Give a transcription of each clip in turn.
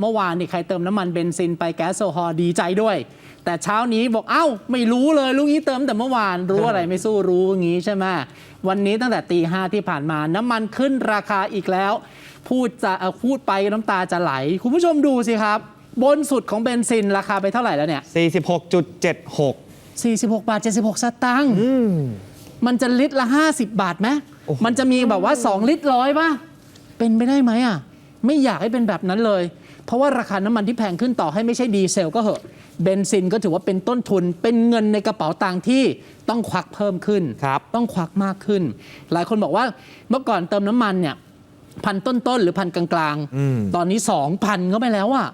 เมื่อวานนี่ใครเติมน้ำมันเบนซินไปแก๊สโซฮอล์ดีใจด้วย แต่เช้านี้บอกเอ้า ไม่รู้เลยลูกนี้เติมแต่เมื่อวานรู้อะไรไม่สู้รู้อย่างนี้ใช่ไหมวันนี้ตั้งแต่ตีห้าที่ผ่านมาน้ำมันขึ้นราคาอีกแล้ว พูดจะเอ่อพูดไปน้ำตาจะไหล คุณผู้ชมดูสิครับ บนสุดของเบนซินราคาไปเท่าไหร่แล้วเนี่ย 46.76 46 บาท 76 สตางค์มันจะลิตรละ 50 บาทไหมโอ้โหมันจะมีแบบว่า 2 ลิตรร้อยป่ะ เป็นไปได้ไหมอะ ไม่อยากให้เป็นแบบนั้นเลย เพราะว่าราคาน้ำมันที่แพงขึ้นต่อให้ไม่ใช่ดีเซลก็เหอะเบนซินก็ถือว่าเป็นต้นทุนเป็นเงินในกระเป๋าตังค์ที่ต้องควักเพิ่มขึ้นครับต้องควักมากขึ้น หลายคนบอกว่าเมื่อก่อนเติมน้ำมันเนี่ยพันต้นๆหรือพันกลางอืมๆตอนนี้2,000เข้าไปแล้วอะ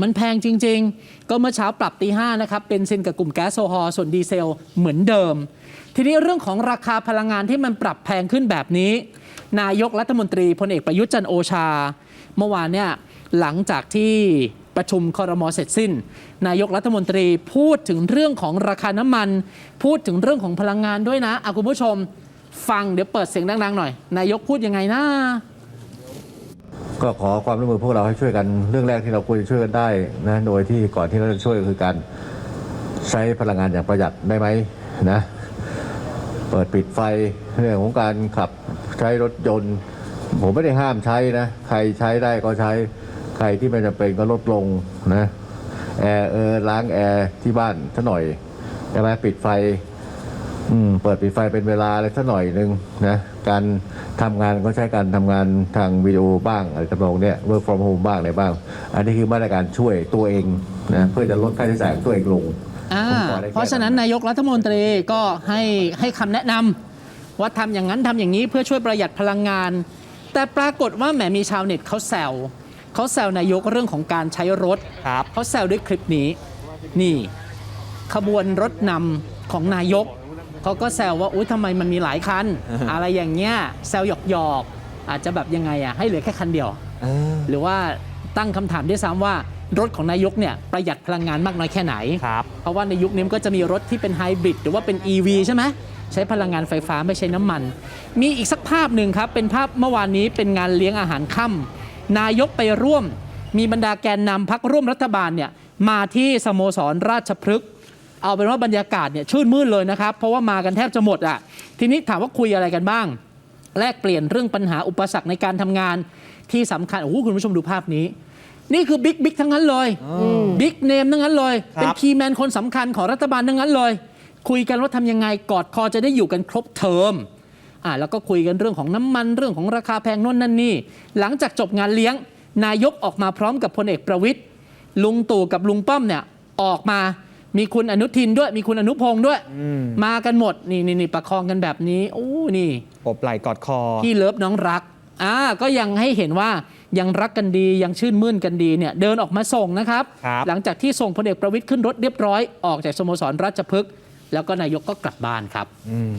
มันแพงจริง ๆ ก็เมื่อเช้าปรับตีห้านะครับเป็นซินกับกลุ่มแก๊สโซฮอล์ส่วนดีเซลเหมือนเดิม ทีนี้เรื่องของราคาพลังงานที่มันปรับแพงขึ้นแบบนี้ นายกรัฐมนตรีพลเอกประยุทธ์จันทร์โอชา เมื่อวานเนี่ย หลังจากที่ประชุมคอรมอเสร็จสิ้น นายกรัฐมนตรีพูดถึงเรื่องของราคาน้ำมัน พูดถึงเรื่องของพลังงานด้วยนะอะคุณผู้ชมฟังเดี๋ยวเปิดเสียงดังๆหน่อย นายกพูดยังไงนะก็ขอความร่วมมือพวกเราให้ช่วยกันเรื่องแรกที่เราควรจะช่วยกันได้นะโดยที่ก่อนที่เราจะช่วยก็คือการใช้พลังงานอย่างประหยัดได้ไหมนะเปิดปิดไฟเรื่องของการขับใช้รถยนต์ ผมไม่ได้ห้ามใช้นะ ใครใช้ได้ก็ใช้ ใครที่ไม่จำเป็นก็ลดลงนะแอร์เออล้างแอร์ที่บ้านซะหน่อยใช่ไหมปิดไฟ อืม เปิดปิดไฟเป็นเวลาอะไรสักหน่อยหนึ่งนะการทำงานก็ใช้การทำงานทางวิดีโอบ้างอะไรทำนองเนี้ย work from home บ้างอะไรบ้าง อันนี้คือมาตรการช่วยตัวเองนะเพื่อจะลดค่าใช้จ่ายของตัวเองลงอ่าผมขอได้แค่เพราะฉะนั้นนายกรัฐมนตรีก็ให้ให้คำแนะนำว่าทำอย่างนั้นทำอย่างนี้เพื่อช่วยประหยัดพลังงาน แต่ปรากฏว่าแหมมีชาวเน็ตเขาแซว เขาแซวนายกเรื่องของการใช้รถครับเขาแซวด้วยคลิปนี้ นี่ ขบวนรถนำของนายก เขาก็แซวว่าอุ้ยทำไมมันมีหลายคัน อะไรอย่างเงี้ยแซวหยอกๆอาจจะแบบยังไงอะให้เหลือแค่คันเดียวเออหรือว่าตั้งคำถามด้วยซ้ำว่ารถของนายกเนี่ยประหยัดพลังงานมากน้อยแค่ไหนครับเพราะว่าในยุคนี้มันก็จะมีรถที่เป็นไฮบริดหรือว่าเป็น EV ใช่ไหมใช้พลังงานไฟฟ้าไม่ใช้น้ำมัน มีอีกสักภาพหนึ่งครับ เป็นภาพเมื่อวานนี้เป็นงานเลี้ยงอาหารค่ำ นายกไปร่วม มีบรรดาแกนนำพักร่วมรัฐบาลเนี่ยมาที่สโมสรราชพฤกษ์เอาเป็นว่าบรรยากาศเนี่ยชื่นมื่นเลยนะครับ เพราะว่ามากันแทบจะหมดอะทีนี้ถามว่าคุยอะไรกันบ้าง แลกเปลี่ยนเรื่องปัญหาอุปสรรคในการทำงานที่สำคัญโอ้โหคุณผู้ชมดูภาพนี้ นี่คือบิ๊กบิ๊กทั้งนั้นเลยบิ๊กเนมทั้งนั้นเลยครับเป็นคีย์แมนคนสำคัญของรัฐบาลทั้งนั้นเลย คุยกันว่าทำยังไงกอดคอจะได้อยู่กันครบเทอม อ่าแล้วก็คุยกันเรื่องของน้ำมันเรื่องของราคาแพงโน่นนั่นนี่ หลังจากจบงานเลี้ยง นายกออกมาพร้อมกับพลเอกประวิตยลุงตู่กับลุงป้อมเนี่ยออกมามีคุณอนุทินด้วยมีคุณอนุพงศ์ด้วย มากันหมดนี่นี่นี่ประคองกันแบบนี้โอ้นี่อบไหล่กอดคอพี่เลิฟน้องรักอ่าก็ยังให้เห็นว่ายังรักกันดียังชื่นมื่นกันดีเนี่ยเดินออกมาส่งนะครับครับหลังจากที่ส่งพลเอกประวิตยขึ้นรถเรียบร้อยออกจากสโมสรราชพฤกษ์แล้วก็นายกก็กลับบ้านครับอืม